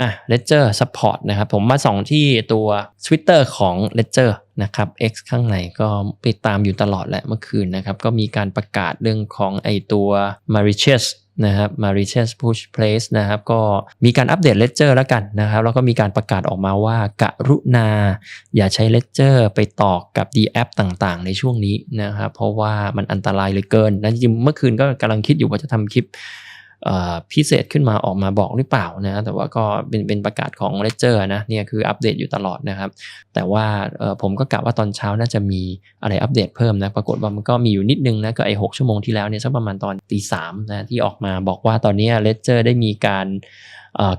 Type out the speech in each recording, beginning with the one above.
อะ Ledger Support นะครับผมมาส่องที่ตัว Twitter ของ Ledger นะครับ X ข้างในก็ไปตามอยู่ตลอดแหละเมื่อคืนนะครับ ก็มีการประกาศเรื่องของไอตัว Mauritius นะครับ Mauritius Push Place นะครับก็มีการอัปเดต Ledger แล้วกันนะครับ แล้วก็มีการประกาศออกมาว่ากรุณา อย่าใช้ Ledger ไปต่อกับ D app ต่างๆ ในช่วงนี้นะครับ เพราะว่ามันอันตรายเหลือเกิน และจริงเมื่อคืนก็กำลังคิดอยู่ว่าจะทำคลิป พิเศษขึ้นมาออกมาบอกหรือเปล่านะแต่ว่าก็เป็นเป็นประกาศของ Ledger นะเนี่ยคืออัปเดตอยู่ตลอดนะครับ แต่ว่าผมก็กะว่าตอนเช้าน่าจะมีอะไรอัปเดตเพิ่มนะปรากฏว่ามันก็มีอยู่นิดนึงนะก็ไอ้หชั่วโมงที่แล้วเนี่ยสักประมาณตอนตีสามนะที่ออกมาบอกว่าตอนนี้ Ledger ได้มีการ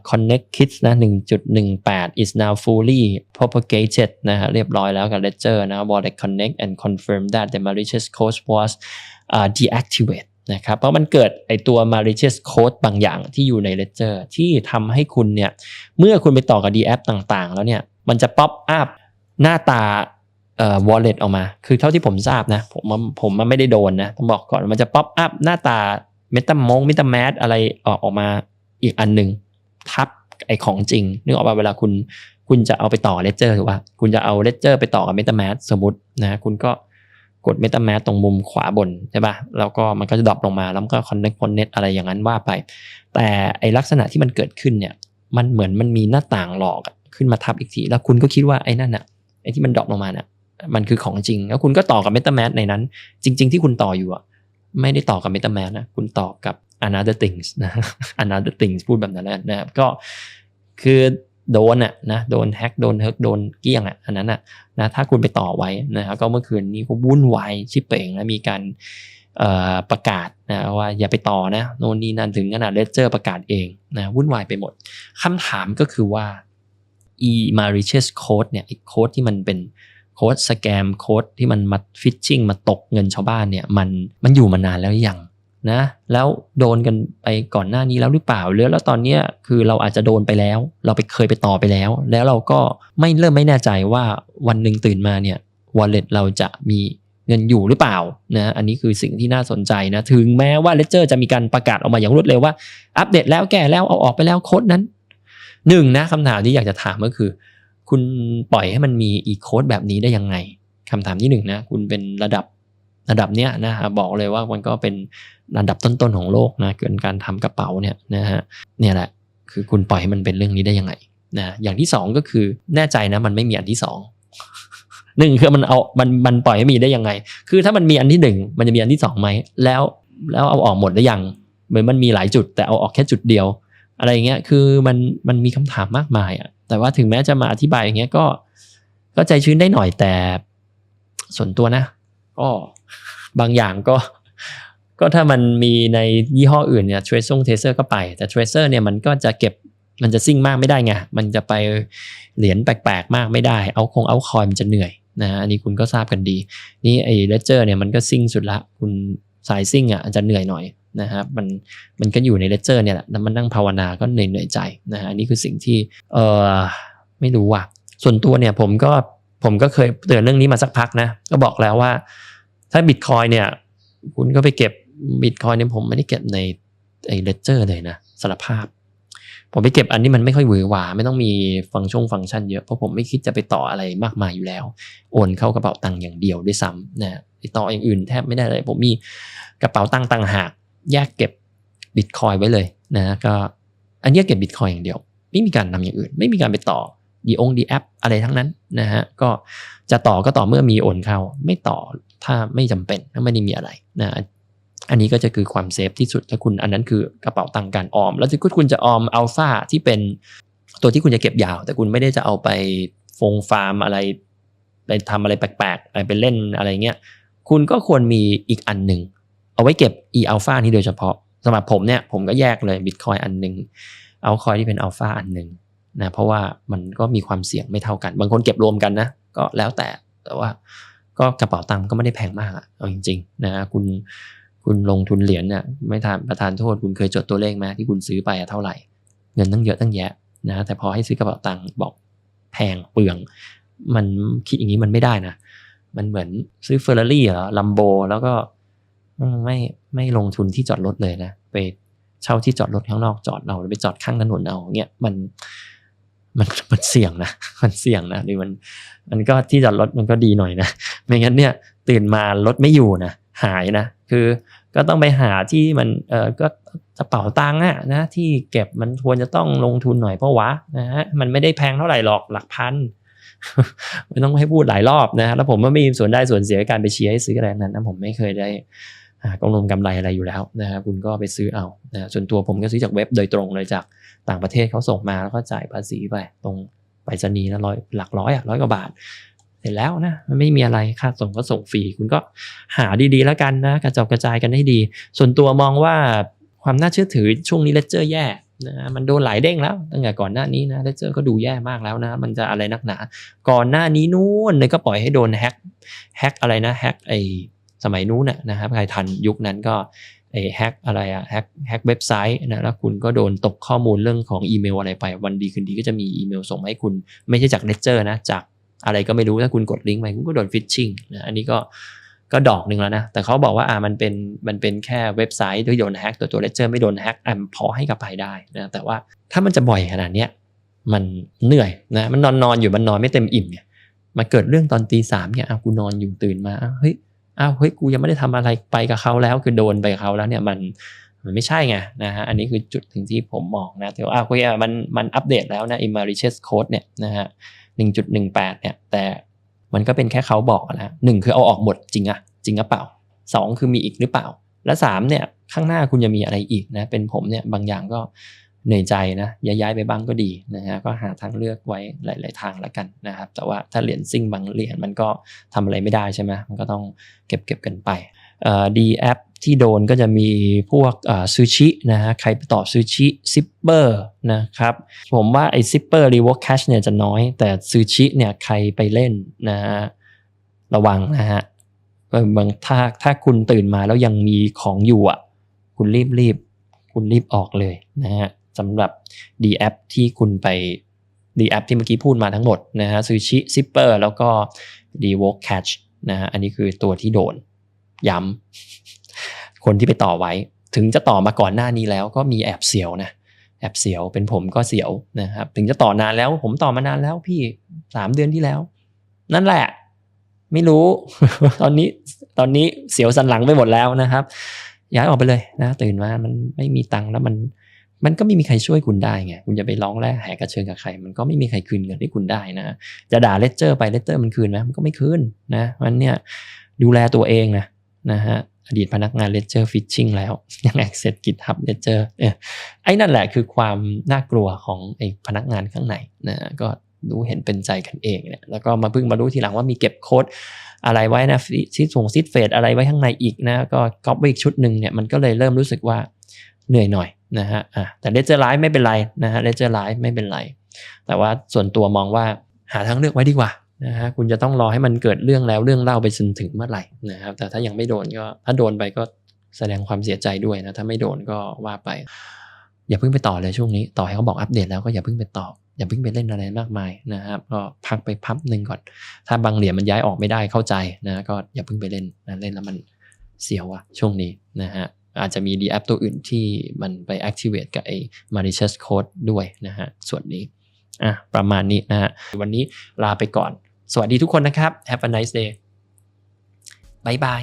connect kits นะ1.18 is now fully propagated นะฮะเรียบร้อยแล้วกับ Ledger นะ wallet connect and confirm that the malicious code was uh, deactivate นะครับเพราะมันเกิดไอตัว malicious code บางอย่างที่อยู่ใน Ledger ที่ทำให้คุณเนี่ยเมื่อคุณไปต่อกับ D app ต่างๆ แล้วเนี่ยมันจะ pop up หน้าตาเอ่อ wallet ออกมา คือเท่าที่ผมทราบนะผมผมมันไม่ได้โดนนะต้องบอกก่อนมันจะ pop up หน้าตา MetaMask MetaMask อะไรออกออกมาอีกอันหนึ่งทับไอของจริง นึกออกป่ะเวลาคุณคุณจะเอาไปต่อ Ledger หรือว่า คุณจะเอา Ledger ไปต่อกับ MetaMask สมมตินะคุณก็ กด MetaMask ตรงมุมขวาบนใช่ปะ่ะแล้วก็มันก็จะดรอปลงมา แล้วก็ connect connect อะไรอย่างนั้นว่าไป แต่ไอลักษณะที่มันเกิดขึ้นเนี่ยมันเหมือนมันมีหน้าต่างหลอกขึ้นมาทับอีกที แล้วคุณก็คิดว่าไอ้นั่นอะไอ้ที่มันดรอปลงมาเนี่ยมันคือของจริง แล้วคุณก็ต่อกับ MetaMask ในนั้น จริง ๆ ที่คุณต่ออยู่อะไม่ได้ต่อกับ MetaMask นะคุณต่อกับ another things นะ another things พูดแบบนั้นแล้วนะครับก็คือ โดนอะนะโดนแฮ็กโดนเฮิร์กโดนเกี้ยงอะอันนั้นอะนะถ้าคุณไปต่อไว้นะครับก็เมื่อคืนนี้ก็วุ่นวายชิบเป่งแล้วมีการประกาศนะว่าอย่าไปต่อนะโน่นนี่นั่นถึงขนาดเลเจอร์ประกาศเองนะวุ่นวายไปหมดคำถามก็คือว่า e malicious code เนี่ยโค้ดที่มันเป็นโค้ดสแกมโค้ดที่มันมาฟิชชิ่งมาตกเงินชาวบ้านเนี่ยมันมันอยู่มานานแล้วยัง นะแล้วโดนกันไปก่อนหน้านี้แล้วหรือเปล่าหรือแล้วตอนนี้คือเราอาจจะโดนไปแล้ว เราไปเคยไปต่อไปแล้ว แล้วเราก็ไม่เริ่มไม่แน่ใจว่าวันหนึ่งตื่นมาเนี่ยวอลเล็ตเราจะมีเงินอยู่หรือเปล่านะอันนี้คือสิ่งที่น่าสนใจนะถึงแม้ว่าเลเจอร์จะมีการประกาศออกมาอย่างรวดเร็วว่า อัปเดตแล้วแก้แล้วเอาออกไปแล้วโค้ดนั้นหนึ่งนะคำถามที่อยากจะถามก็คือ คุณปล่อยให้มันมีอีโค้ดแบบนี้ได้ยังไงคำถามที่หนึ่งนะคุณเป็นระดับ ระดับเนี้ยนะบอกเลยว่ามันก็เป็นอันดับต้นๆของโลกนะเกินการทำกระเป๋าเนี่ยนะฮะเนี่ยแหละคือคุณปล่อยให้มันเป็นเรื่องนี้ได้ยังไงนะอย่างที่สองก็คือแน่ใจนะมันไม่มีอันที่สองหนึ่งคือมันเอามันมันปล่อยให้มีได้ยังไง คือถ้ามันมีอันที่หนึ่งมันจะมีอันที่สองไหมแล้วแล้วเอาออกหมดได้ยังเหมือนมันมีหลายจุดแต่เอาออกแค่จุดเดียว อะไรเงี้ยคือมันมันมีคำถามมากมายอะแต่ว่าถึงแม้จะมาอธิบายอย่างเงี้ยก็ก็ใจชื้นได้หน่อยแต่ส่วนตัวนะ ก็บางอย่างก็ ก็ถ้ามันมีในยี่ห้ออื่นเนี่ย t r a c e ง Tracer ก็ไป แต่ Tracer เนี่ยมันก็จะเก็บมันจะซิ่งมากไม่ได้ไง มันจะไปเหรียญแปลกๆ มากไม่ได้ เอาคงเอาคอยมันจะเหนื่อยนะอันนี้คุณก็ทราบกันดี นี่ไอ้ Ledger เนี่ยมันก็ซิ่งสุดละ คุณสายซิ่งอะจะเหนื่อยหน่อยนะครับ มันมันก็อยู่ใน Ledger เนี่ยแหละแล้วมันนั่งภาวนาก็เหนื่อยเหนื่อยใจนะฮะอันนี้คือสิ่งที่เออไม่รู้ว่ะส่วนตัวเนี่ยผมก็ ผมก็เคยเตือนเรื่องนี้มาสักพักนะ ก็บอกแล้วว่า ถ้าบิตคอยเนี่ย คุณก็ไปเก็บบิตคอยเนี่ยผมไม่ได้เก็บในไอ้เลเจอร์เลยนะสารภาพ ผมไปเก็บอันนี้มันไม่ค่อยหวือหวา ไม่ต้องมีฟังก์ชงฟังก์ชันเยอะ เพราะผมไม่คิดจะไปต่ออะไรมากมายอยู่แล้ว โอนเข้ากระเป๋าตังค์อย่างเดียวด้วยซ้ำนะไปต่ออย่างอื่นแทบไม่ได้เลย ผมมีกระเป๋าตังค์ต่างหากแยกเก็บบิตคอยไว้เลยนะก็อันนี้เก็บบิตคอยอย่างเดียว ไม่มีการนำอย่างอื่น ไม่มีการไปต่อ ดีองดีแอปอะไรทั้งนั้นนะฮะก็จะต่อก็ต่อเมื่อมีโอนเข้า ไม่ต่อถ้าไม่จำเป็นถ้าไม่ได้มีอะไรนะอันนี้ก็จะคือความเซฟที่สุดถ้าคุณอันนั้นคือกระเป๋าตังค์การออม แล้วถ้าคุณจะออมอัลฟาที่เป็นตัวที่คุณจะเก็บยาว แต่คุณไม่ได้จะเอาไปฟงฟาร์มอะไร ไปทำอะไรแปลกๆอะไรไปเล่นอะไรเงี้ยคุณก็ควรมีอีกอันหนึ่งเอาไว้เก็บ e อัลฟานี้โดยเฉพาะสำหรับผมเนี่ยผมก็แยกเลยบิตคอยอันหนึ่งเอาคอยที่เป็นอัลฟาอันหนึ่ง นะเพราะว่ามันก็มีความเสี่ยงไม่เท่ากัน บางคนเก็บรวมกันนะก็แล้วแต่แต่ว่าก็กระเป๋าตังค์ก็ไม่ได้แพงมากอะเอาจริงๆนะคุณคุณลงทุนเหรียญเนี่ยไม่ทานประทานโทษคุณเคยจดตัวเลขไหมที่คุณซื้อไปเท่าไหร่ เงินตั้งเยอะตั้งแยะนะแต่พอให้ซื้อกระเป๋าตังค์บอกแพงเปลือง มันคิดอย่างนี้มันไม่ได้นะมันเหมือนซื้อเฟอร์รารี่เหรอลัมโบแล้วก็ไม่ไม่ลงทุนที่จอดรถเลยนะ ไปเช่าที่จอดรถข้างนอกจอดเราไปจอดข้างถนนเอาเงี้ยมัน มันมันเสี่ยงนะมันเสี่ยงนะหรือมันมันก็ที่จอดรถมันก็ดีหน่อยนะไม่งั้นเนี่ยตื่นมารถไม่อยู่นะหายนะคือก็ต้องไปหาที่มันเออก็กระเป๋าตังค์อะนะที่เก็บมันควรจะต้องลงทุนหน่อยเพราะวะนะฮะมันไม่ได้แพงเท่าไหร่หรอกหลักพันไม่ต้องให้พูดหลายรอบนะแล้วผมก็ไม่มีส่วนได้ส่วนเสียการไปเชียร์ให้ซื้ออะไรนั้นนะผมไม่เคยได้ กำลงกำไรอะไรอยู่แล้วนะครับคุณก็ไปซื้อเอานะส่วนตัวผมก็ซื้อจากเว็บโดยตรงเลยจากต่างประเทศเขาส่งมาแล้วก็จ่ายภาษีไปตรงไปรษณีย์นะร้อยหลักร้อยอะร้อยกว่าบาท เสร็จแล้วนะมันไม่มีอะไรค่าส่งก็ส่งฟรีคุณก็หาดีๆแล้วกันนะกระจายกระจายกันให้ดี ส่วนตัวมองว่าความน่าเชื่อถือช่วงนี้เลเจอร์แย่นะมันโดนหลายเด้งแล้วตั้งแต่ก่อนหน้านี้นะเลเจอร์ก็ดูแย่มากแล้วนะ มันจะอะไรนักหนา ก่อนหน้านี้นู้นเลยก็ปล่อยให้โดนแฮ็กแฮ็กอะไรนะแฮ็กไอ สมัยนู้นนะครับใครทันยุคนั้นก็ไอแฮกอะไรอะแฮกแฮกเว็บไซต์นะแล้วคุณก็โดนตกข้อมูลเรื่องของอีเมลอะไรไป วันดีคืนดีก็จะมีอีเมลส่งมาให้คุณ ไม่ใช่จากเลเจอร์นะ จากอะไรก็ไม่รู้ถ้าคุณกดลิงก์ไปคุณก็โดนฟิชชิงนะอันนี้ก็ก็ดอกหนึ่งแล้วนะ แต่เขาบอกว่าอ่ามันเป็นมันเป็นแค่เว็บไซต์ที่โดนแฮกตัวตัวเลเจอร์ไม่โดนแฮกอะพอให้กับไปได้นะแต่ว่าถ้ามันจะบ่อยขนาดเนี้ยมันเหนื่อยนะมันนอนนอนอยู่มันนอนไม่เต็มอิ่มเนี่ยมาเกิดเรื่องตอนตีสามเนี่ยอ้าวกูนอนอยู่ตื่นมาเฮ้ย อ้าวเฮ้ยกูยังไม่ได้ทำอะไรไปกับเขาแล้ว คือโดนไปกับเขาแล้วเนี่ยมันมันไม่ใช่ไงนะฮะอันนี้คือจุดถึงที่ผมมองนะแต่ว่าอ้าวคุยอะมันมันอัปเดตแล้วนะ i m a r i c h e s Code เนี่ยนะฮะหนึ่งจุดหนึ่งแปดเนี่ย แต่มันก็เป็นแค่เขาบอกนะหนึ่งคือเอาออกหมดจริงอะจริงหรือเปล่าสองคือมีอีกหรือเปล่า และสามเนี่ยข้างหน้าคุณจะมีอะไรอีกนะเป็นผมเนี่ยบางอย่างก็ เหนื่อยใจนะย้ายไปบ้างก็ดีนะฮะก็หาทางเลือกไว้หลาย ๆ ทางแล้วกันนะครับ แต่ว่าถ้าเหรียญซิ่งบางเหรียญมันก็ทำอะไรไม่ได้ใช่ไหมมันก็ต้องเก็บเก็บกันไปดีแอปที่โดนก็จะมีพวกซูชินะฮะใครไปต่อซูชิซิปเปอร์นะครับผมว่าไอซิปเปอร์รีวอร์คแคชเนี่ยจะน้อย แต่ซูชิเนี่ยใครไปเล่นนะฮะระวังนะฮะบางถ้าถ้าคุณตื่นมาแล้วยังมีของอยู่อะ คุณรีบรีบคุณรีบออกเลยนะฮะ สำหรับดีแอปที่คุณไปดีแอปที่เมื่อกี้พูดมาทั้งหมดนะฮะซูชิซิปเปอร์แล้วก็ดีวอร์แคชนะฮะอันนี้คือตัวที่โดน ย้ำคนที่ไปต่อไว้ ถึงจะต่อมาก่อนหน้านี้แล้วก็มีแอบเสียวนะแอบเสียวเป็นผมก็เสียวนะครับ ถึงจะต่อนานแล้วผมต่อมานานแล้วพี่สามเดือนที่แล้ว นั่นแหละ ไม่รู้ ตอนนี้ตอนนี้เสียวสันหลังไปหมดแล้วนะครับ ย้ายออกไปเลยนะ ตื่นมามันไม่มีตังค์แล้วมัน มันก็ไม่มีใครช่วยคุณได้ไงคุณจะไปร้องแลกแหกกระเชิงกับใคร มันก็ไม่มีใครคืนเงินให้คุณได้นะ จะด่าเลเจอร์ไปเลเจอร์มันคืนไหมมันก็ไม่คืนนะมันเนี่ยดูแลตัวเองนะนะฮะอดีตพนักงาน Ledger Phishing แล้วยัง access GitHub Ledger เออไอ้นั่นแหละคือความน่ากลัวของไอ้พนักงานข้างในนะก็รู้เห็นเป็นใจกันเองเนี่ยแล้วก็มาเพิ่งมารู้ทีหลังว่ามีเก็บโค้ดอะไรไว้นะซิส่งซิดเฟดอะไรไว้ข้างในอีกนะ ก็ก๊อปไว้อีกชุดหนึ่งเนี่ยมันก็เลยเริ่มรู้สึกว่าเหนื่อยหน่อย นะฮะอะแต่ Ledger Live ไม่เป็นไรนะฮะ Ledger Live ไม่เป็นไร แต่ว่าส่วนตัวมองว่าหาทางเลือกไว้ดีกว่านะฮะคุณจะต้องรอให้มันเกิดเรื่องแล้วเรื่องเล่าไปจนถึงเมื่อไหร่นะครับแต่ถ้ายังไม่โดนก็ถ้าโดนไปก็แสดงความเสียใจด้วยนะถ้าไม่โดนก็ว่าไป อย่าเพิ่งไปต่อเลยช่วงนี้ ต่อให้เขาบอกอัปเดตแล้วก็อย่าเพิ่งไปต่ออย่าเพิ่งไปเล่นอะไรมากมายนะครับก็พักไปพับหนึ่งก่อน ถ้าบางเหรียญมันย้ายออกไม่ได้เข้าใจนะก็อย่าเพิ่งไปเล่นนะเล่นแล้วมันเสียวอะช่วงนี้นะฮะ อาจจะมีดีแอปตัวอื่นที่มันไป activate กับไอ้ malicious code ด้วยนะฮะ ส่วนนี้ อะ ประมาณนี้นะฮะ วันนี้ลาไปก่อน สวัสดีทุกคนนะครับ Have a nice day บายบาย